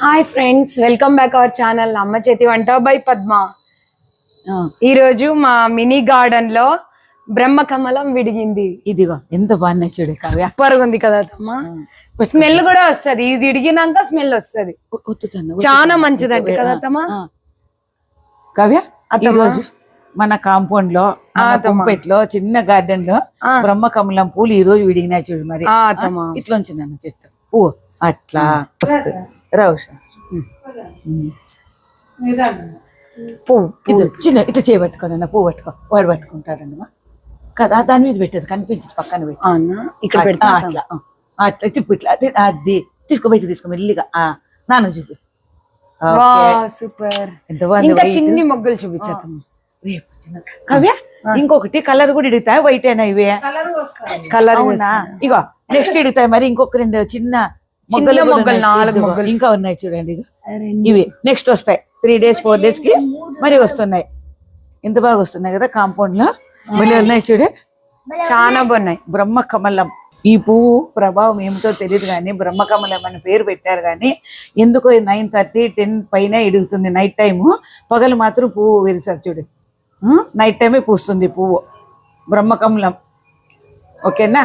Hi friends welcome back our channel అమ్మ చేతి వంట బై పద్మ. ఈ రోజు మా మినీ గార్డెన్లో బ్రహ్మకమలం విడిగింది. ఇదిగో ఎంత బాగున్నాయి చూడు కావ్య. సూపర్ ఉంది కదా స్మెల్ కూడా వస్తది. ఇది ఇడిగినాక స్మెల్ వస్తది. చాలా మంచిదంట కదా కావ్య ఈ అత్తమ్మ. రోజు మన కాంపౌండ్లో. కుంపెట్లో చిన్న గార్డెన్లో. బ్రహ్మ కమలం పూలు ఈ రోజు విడిగినాయి చూడు మరి. ఇట్లా ఉంచిందన్న చెట్టు. పువ్వు అట్లా. వస్తుంది. రావుష పువ్వు ఇది చిన్న ఇట్లా చేయబట్టుకోండి అన్న పువ్వు పట్టుకో వాడు పట్టుకుంటాడన్నమా కదా దాని మీద పెట్టదు కనిపించదు పక్కన పెట్టి ఇక్కడ అట్లా ఆ. అట్లా తిప్పు ఇట్లా అదే, అది తీసుకో బయట తీసుకో మెల్లిగా ఆ, నాన్న చూపి. ఓకే. సూపర్. ఇంకా. చిన్ని మొగ్గలు చూపించత్తమ్మ రేపు కావ్య ఇంకొకటి కలర్ కూడా ఇడుగుతాయి వైట్ అయినా ఇవే. కలర్ ఇగో నెక్స్ట్ ఇడుగుతాయి మరి ఇంకొక రెండు చిన్న మొగ్గలు మొగ్గలు. నాలుగు మొగ్గలు. ఇంకా ఉన్నాయి చూడండి. ఇవి నెక్స్ట్ వస్తాయి. త్రీ డేస్ ఫోర్ డేస్కి మరి వస్తున్నాయి. ఎంత బాగా వస్తున్నాయి కదా కాంపౌండ్లో మళ్ళీ ఉన్నాయి చూడే. చాలా బాగున్నాయి. బ్రహ్మ కమలం. ఈ పువ్వు ప్రభావం ఏమిటో తెలియదు కానీ బ్రహ్మ కమలం అని పేరు పెట్టారు కానీ ఎందుకో నైన్ థర్టీ టెన్ పైన ఎడుగుతుంది నైట్ టైము పగలు మాత్రం పువ్వు విరిసారు చూడు. నైట్ టైమే పూస్తుంది పువ్వు. బ్రహ్మ కమలం. ఓకేనా